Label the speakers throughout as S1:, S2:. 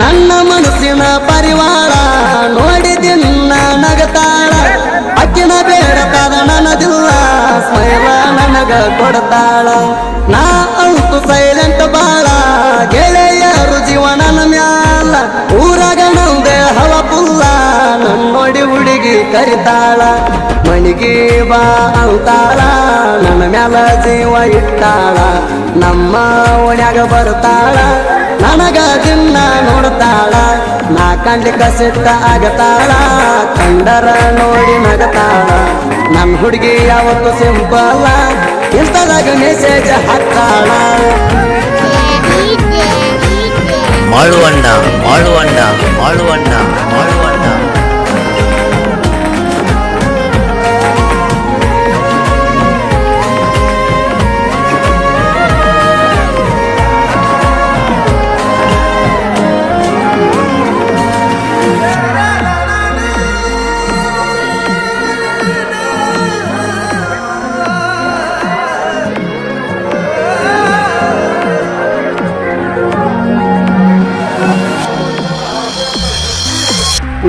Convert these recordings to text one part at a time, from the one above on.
S1: ನನ್ನ ಮನಸ್ಸಿನ ಪರಿವಾರ ನೋಡಿದಿನ್ನ ನಗತಾಳ. ಅಕ್ಕಿನ ಬೇಡತಾದ ನನದಿಲ್ಲ, ಸ್ವಯಂ ನನಗ ಕೊಡತಾಳ. ನಾ ಅಂತು ಸೈಲೆಂಟ್ ಬಾಳ, ಗೆಳೆಯರು ಜೀವನನ ಮ್ಯಾಲ. ಊರಾಗ ನಂದೆ ಹವ ಪುಲ್ಲ, ನನ್ನೋಡಿ ಹುಡುಗಿ ಕರಿತಾಳ. ಮಣಿಗೆ ಬಾ ಅಂತಾಳ, ನನ್ನ ಮ್ಯಾಲ ಜೀವ ಇಟ್ಟಾಳ. ನಮ್ಮ ಓಣ್ಯಾಗ ಬರ್ತಾಳ. ನನಗ ದಿನ ನೋಡ್ತಾಳ, ನಾ ಕಂಡ್ಲಿಕ್ಕ ಸಿಟ್ಟ ಆಗತಾಳ, ಕಂಡರ ನೋಡಿ ನಗತಾಳ. ನನ್ ಹುಡುಗಿ ಯಾವತ್ತು ಸಿಂಪಲ್ಲ ಇಂಥದಾಗ ಮೆಸೇಜ್ ಹಾಕ್ತಾಳ.
S2: ಮಾಳುವಣ್ಣ ಮಾಳುವಣ್ಣ ಮಾಳುವಣ್ಣ ಮಾಳುವಣ್ಣ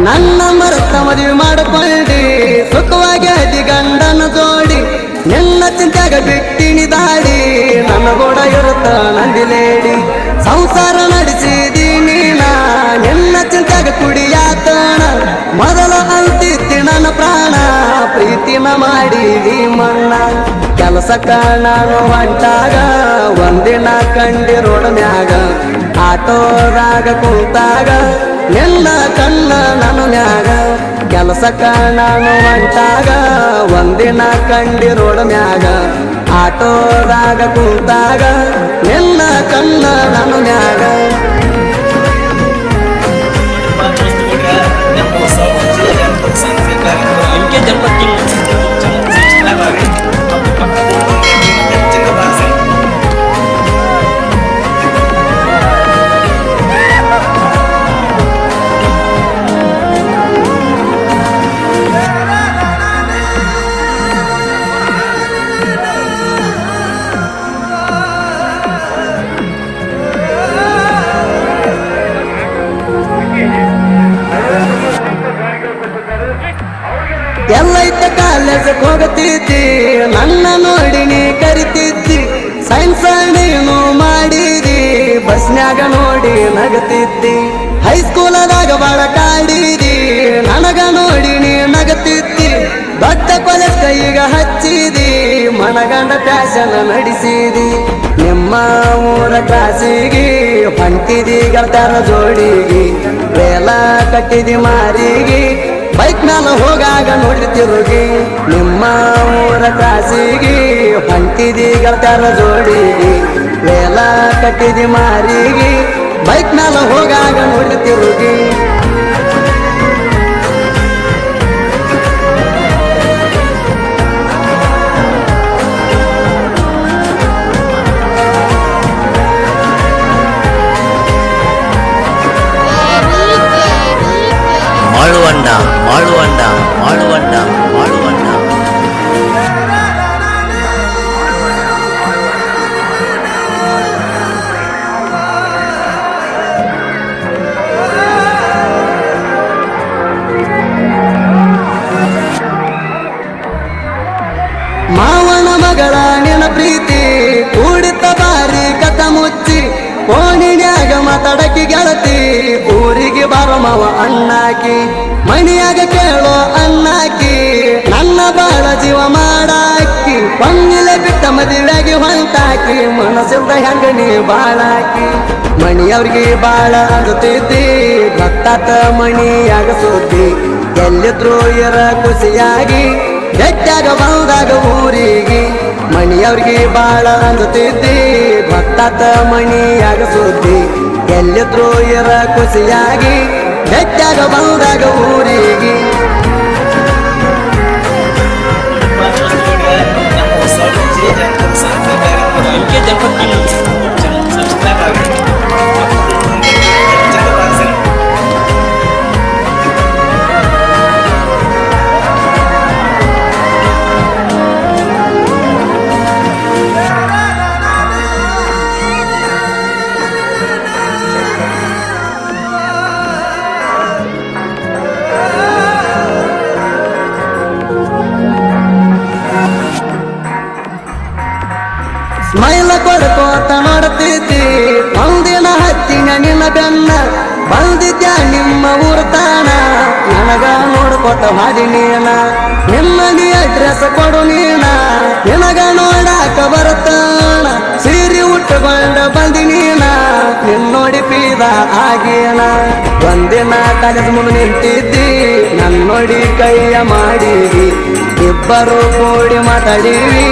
S1: ನನ್ನ ಮರೆತ ಮದುವೆ ಮಾಡಿಕೊಳ್ಳಿ ಸುಖವಾಗಿ ಅದಿ ಗಂಡನ ಜೋಡಿ ನಿನ್ನ ಚಿಂತ್ಯಾಗ ಬಿಟ್ಟಿನಿ ದಾಡಿ ನನ್ನ ಗೋಡ ಇರುತ್ತ ನಂದಿಲೇಡಿ ಸಂಸಾರ ನಡೆಸಿದೀನಿ ನಾ. ನಿನ್ನ ಚಿಂತ್ಯಾಗ ಕುಡಿಯಾತಣ. ಮೊದಲ ಅಂತಿತ್ತಿ ನನ್ನ ಪ್ರಾಣ. ಪ್ರೀತಿನ ಮಾಡಿದಿ ಮಣ್ಣ. ಕೆಲಸ ನಾನು ಹೊಂಟಾಗ, ಒಂದಿನ ಕಂಡಿರೋಡ ಮ್ಯಾಗ. ಆಟೋದಾಗ ಕುಂತಾಗ ನಿನ್ನ ಕಣ್ಣ ನಾನು ಮ್ಯಾಗ ಕೆಲಸಕ್ಕ ನಾನು ಹೊಂಟಾಗ, ಒಂದಿನ ಕಂಡಿರೋಡ ಮ್ಯಾಗ, ಆಟೋದಾಗ ಕುಂತಾಗ ನಿನ್ನ ಕಣ್ಣ ನಾನು ಮ್ಯಾಗ ಎಲ್ಲೈತ ಕಾಲೇಜ್ ಹೋಗತಿದ್ದಿ? ನನ್ನ ನೋಡಿ ನೀ ಕರಿತಿದ್ದಿ. ಸೈನ್ಸ್ ನೀನು ಮಾಡಿದಿ. ಬಸ್ನ್ಯಾಗ ನೋಡಿ ನಗತಿದ್ದಿ. ಹೈಸ್ಕೂಲದಾಗ ಬಾಳ ಕಾಡಿದಿ. ನನಗ ನೋಡಿ ನೀ ನಗತಿದ್ದಿ. ದೊಡ್ಡ ಕೊಲೆ ಕೈಗ ಹಚ್ಚಿದಿ. ಮನಗಂಡ ಫ್ಯಾಷನ್ ನಡೆಸಿದಿ. ನಿಮ್ಮ ಊರ ಕ್ಲಾಸಿಗೆ ಹೊಂಟಿದಿ ಗರ್ತಾರ ಜೋಡಿಗೆ. ವೇಲ ಕಟ್ಟಿದಿ ಮಾರಿಗೆ. ಬೈಕ್ ಮ್ಯಾಲ ಹೋಗಾಗ ನೋಡಿ ತಿರುಗಿ. ನಿಮ್ಮ ಊರ ಕಾಸಿಗೆ, ಹೊಂಟಿದಿ ಗೆಳತ್ಯಾರ ಜೋಡಿಗೆ. ವೇಲ ಕಟ್ಟಿದಿ ಮಾರಿಗೆ. ಬೈಕ್ ಮ್ಯಾಲ ಹೋಗಾಗ ನೋಡಿ ತಿರುಗಿ. ಅಣ್ಣಾಕಿ, ಮಣಿಯಾಗ ಕೇಳೋ ಅನ್ನಾಕಿ ನನ್ನ ಬಾಳ ಜೀವ ಮಾಡಾಕಿ, ಪಂಗಿಲೆ ಬಿಟ್ಟ ಮದುವೆಗೆ ಹೊಂಟಾಕಿ, ಮನಸ್ಸಿಂದ ಹೆಂಗ ನೀ ಬಾಳಾಕಿ? ಮಣಿಯವ್ರಿಗೆ ಬಾಳ ಅಂಜುತ್ತಿದ್ದಿ ಗೊತ್ತಾತ ಮಣಿಯಾಗ ಸುದ್ದಿ. ಎಲ್ಲಿದ್ರು ಇರ ಖುಷಿಯಾಗಿ ಬೆಟ್ಟಾಗ ಬಂದಾಗ ಊರಿಗೆ. ಮಣಿಯವ್ರಿಗೆ ಬಾಳ ಅಂದುತ್ತಿದ್ದಿ ಗೊತ್ತಾತ ಮಣಿಯಾಗ ಸುದ್ದಿ. ಎಲ್ಲಿದ್ರು ಇರ ಖುಷಿಯಾಗಿ ಗಟ್ಟಾಗ ಬಂದಾಗ ಊರಿಗೆ. ಹಾದಿ ನೀನ ನಿನ್ನ ಅಡ್ರೆಸ್ ಕೊಡು ನೀನ. ನಿನಗ ನೋಡಾಕ ಬರುತ್ತಾನ, ಸೀರೆ ಉಟ್ಟುಕೊಂಡ ಬಂದಿ ನೀನ. ನಿನ್ನೋಡಿ ಪೀದ ಆಗೇನ ಒಂದಿನ ಕಾಲೇಜ್ ಮುಂದೆ ನಿಂತಿದ್ದಿ. ನನ್ನೋಡಿ ಕೈಯ ಮಾಡಿದಿ, ಇಬ್ಬರು ಕೂಡಿ ಮಾತಾಡೀವಿ.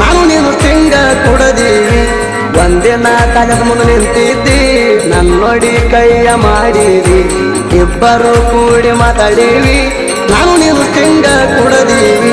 S1: ನಾನು ನೀನು ತಿಂಗ ಕುಡದೀವಿ. ಒಂದಿನ ಕಾಲೇಜ್ ಮುಂದೆ ನಿಂತಿದ್ದಿ ನನ್ನ ನೋಡಿ ಕೈಯ ಮಾಡಿದಿ. ಇಬ್ಬರು ಕೂಡಿ ಮಾತಾಡೀವಿ. ನಾನು ನೀನು ತಿಂಗ ಕುಡದೀವಿ